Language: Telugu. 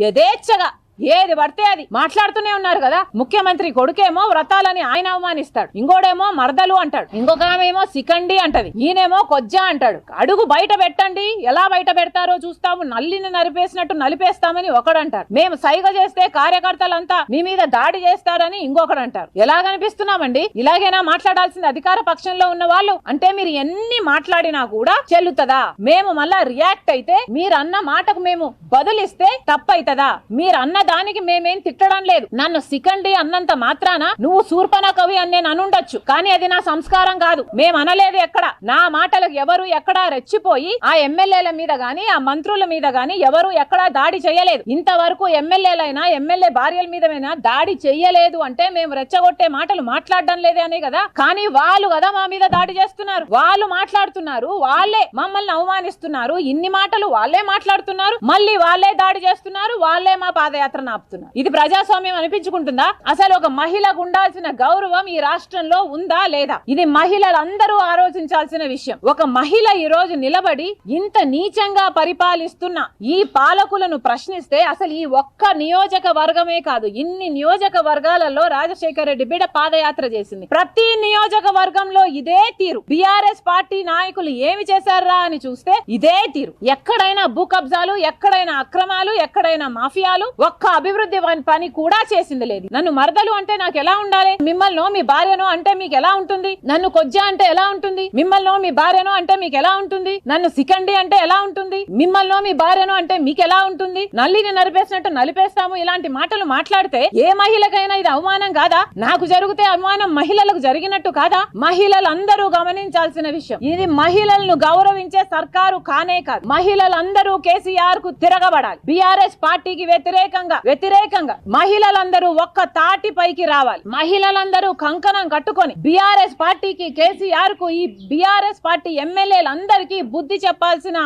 యథేచ్ఛగా ఏది పడితే అది. మాట్లాడుతూనే ఉన్నారు కదా. ముఖ్యమంత్రి కొడుకేమో వ్రతాలని ఆయన అవమానిస్తాడు. ఇంకోడేమో మరదలు అంటాడు. ఇంకొక ఆమెమో సికండి అంటది. ఈయనేమో కొజ్జా అంటాడు. అడుగు బయట పెట్టండి. ఎలా బయట పెడతారో చూస్తాము. నల్లిని నరిపేసినట్టు నలిపేస్తామని ఒకడంటారు. మేము సైగ చేస్తే కార్యకర్తలంతా మీ మీద దాడి చేస్తారని ఇంకొకడు అంటారు ఎలా కనిపిస్తున్నామండి? ఇలాగైనా మాట్లాడాల్సింది అధికార పక్షంలో ఉన్న వాళ్ళు? అంటే మీరు ఎన్ని మాట్లాడినా కూడా చెల్లుతుందా? మేము మళ్ళా రియాక్ట్ అయితే మీరన్న మాటకు మేము బదులిస్తే తప్పైతదా? మీరన్న దానికి మేమేం తిట్టడం లేదు. నన్ను సికండి అన్నంత మాత్రాన నువ్వు శూర్పణ కవి అని నేను అనుండొచ్చు. కానీ అది నా సంస్కారం కాదు. మేము అనలేదు ఎక్కడ. నా మాటలకు ఎవరు ఎక్కడ రెచ్చిపోయి ఆ ఎమ్మెల్యేల మీద గాని ఆ మంత్రుల మీద గాని ఎవరు ఎక్కడా దాడి చేయలేదు. ఇంతవరకు ఎమ్మెల్యేలైనా ఎమ్మెల్యే భార్యల మీదమైనా దాడి చెయ్యలేదు అంటే మేము రెచ్చగొట్టే మాటలు మాట్లాడడం లేదే అనే కదా. కానీ వాళ్ళు కదా మా మీద దాడి చేస్తున్నారు. వాళ్ళు మాట్లాడుతున్నారు. వాళ్ళే మమ్మల్ని అవమానిస్తున్నారు. ఇన్ని మాటలు వాళ్ళే మాట్లాడుతున్నారు. మళ్ళీ వాళ్ళే దాడి చేస్తున్నారు. వాళ్ళే మా పాదయాత్ర ఆపుతున్నారు. ఇది ప్రజాస్వామ్యం అనిపించుకుంటుందా? అసలు ఒక మహిళకు ఉండాల్సిన గౌరవం ఈ రాష్ట్రంలో ఉందా లేదా? ఇది మహిళలందరూ ఆలోచించాల్సిన విషయం. ఒక మహిళ ఈ రోజు నిలబడి ఇంత నీచంగా పరిపాలిస్తున్న ఈ పాలకులను ప్రశ్నిస్తే అసలు ఈ ఒక్క నియోజక వర్గమే కాదు ఇన్ని నియోజక వర్గాలలో రాజశేఖర రెడ్డి బిడ పాదయాత్ర చేసింది. ప్రతి నియోజక వర్గంలో ఇదే తీరు. బిఆర్ఎస్ పార్టీ నాయకులు ఏమి చేశారా అని చూస్తే ఇదే తీరు. ఎక్కడైనా భూ కబ్జాలు ఎక్కడైనా అక్రమాలు ఎక్కడైనా మాఫియాలు ఒక్క అభివృద్ధి పని- పని కూడా చేసింది లేదు. నన్ను మరదలు అంటే నాకు ఎలా ఉండాలి? మిమ్మల్ని మీ భార్యను అంటే మీకు ఎలా ఉంటుంది? నన్ను కొజ్జా అంటే ఎలా ఉంటుంది? మిమ్మల్ని మీ భార్యను అంటే మీకు ఎలా ఉంటుంది? నన్ను సికండి అంటే ఎలా ఉంటుంది? మిమ్మల్ని మీ భార్యను అంటే మీకు ఎలా ఉంటుంది? నల్లిని నరిపేసినట్టు నలిపేస్తాము? ఇలాంటి మాటలు మాట్లాడితే ఏ మహిళకైనా ఇది అవమానం కాదా? నాకు జరిగితే అవమానం మహిళలకు జరిగినట్టు కాదా? మహిళలందరూ గమనించాల్సిన విషయం. ఇది మహిళలను గౌరవించే సర్కారు కానే కాదు. మహిళలందరూ కేసీఆర్కు తిరగబడాలి. బీఆర్ఎస్ పార్టీకి వ్యతిరేకంగా వ్యతిరేకంగా వ్యతిరేకంగా మహిళలందరూ ఒక్క తాటి పైకి రావాలి. మహిళలందరూ కంకణం కట్టుకొని బీఆర్ఎస్ పార్టీకి కేసీఆర్కు ఈ బీఆర్ఎస్ పార్టీ ఎమ్మెల్యేలందరికీ బుద్ధి చెప్పాల్సిన